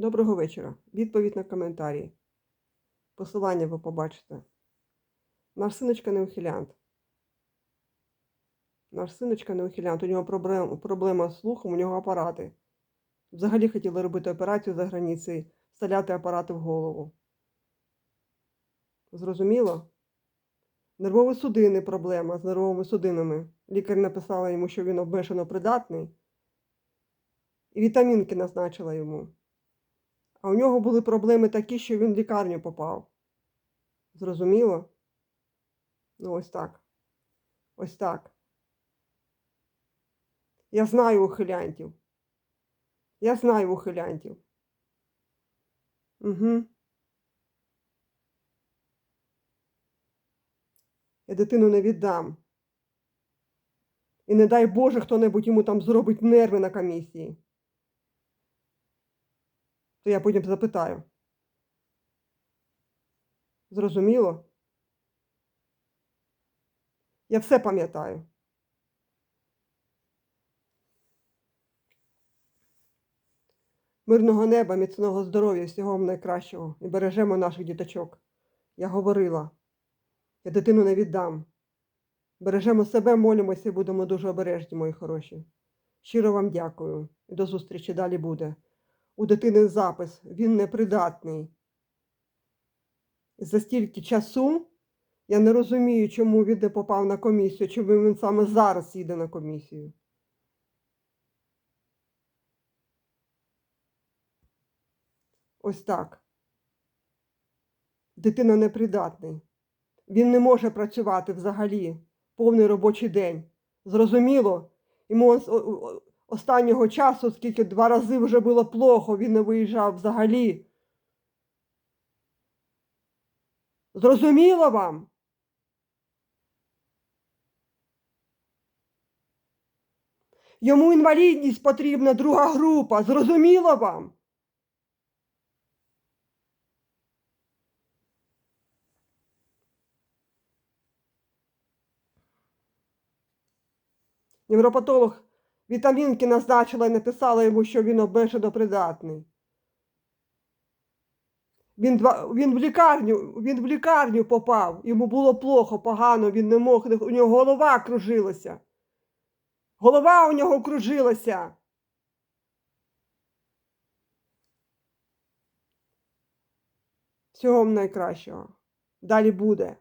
Доброго вечора. Відповідь на коментарі. Посилання ви побачите. Наш синочка не ухилянт. Наш синочка не ухилянт. У нього проблем, проблема з слухом, у нього апарати. Взагалі хотіли робити операцію за границею, вставляти апарати в голову. Зрозуміло? Нервові судини проблема з нервовими судинами. Лікар написала йому, що він обмежено придатний. І вітамінки назначила йому. А у нього були проблеми такі, що він в лікарню попав. Зрозуміло? Ну, ось так. Ось так. Я знаю ухилянтів. Я знаю ухилянтів. Угу. Я дитину не віддам. І не дай Боже, хто-небудь йому там зробить нерви на комісії. То я потім запитаю. Зрозуміло? Я все пам'ятаю. Мирного неба, міцного здоров'я, всього вам найкращого і бережемо наших діточок. Я говорила, я дитину не віддам. Бережемо себе, молимося і будемо дуже обережні, мої хороші. Щиро вам дякую і до зустрічі далі буде. У дитини запис, він непридатний. За стільки часу я не розумію, чому він не попав на комісію, чому він саме зараз їде на комісію. Ось так. Дитина непридатний. Він не може працювати взагалі повний робочий день. Зрозуміло? Йому останнього часу, скільки два рази вже було плохо, він не виїжджав взагалі. Зрозуміло вам? Йому інвалідність потрібна друга група. Зрозуміло вам? Невропатолог вітамінки назначила і написала йому, що він обмежено придатний. Він, він в лікарню, він в лікарню попав, йому було плохо, погано, він не мог, у нього голова кружилася. Голова у нього кружилася. Всього найкращого. Далі буде.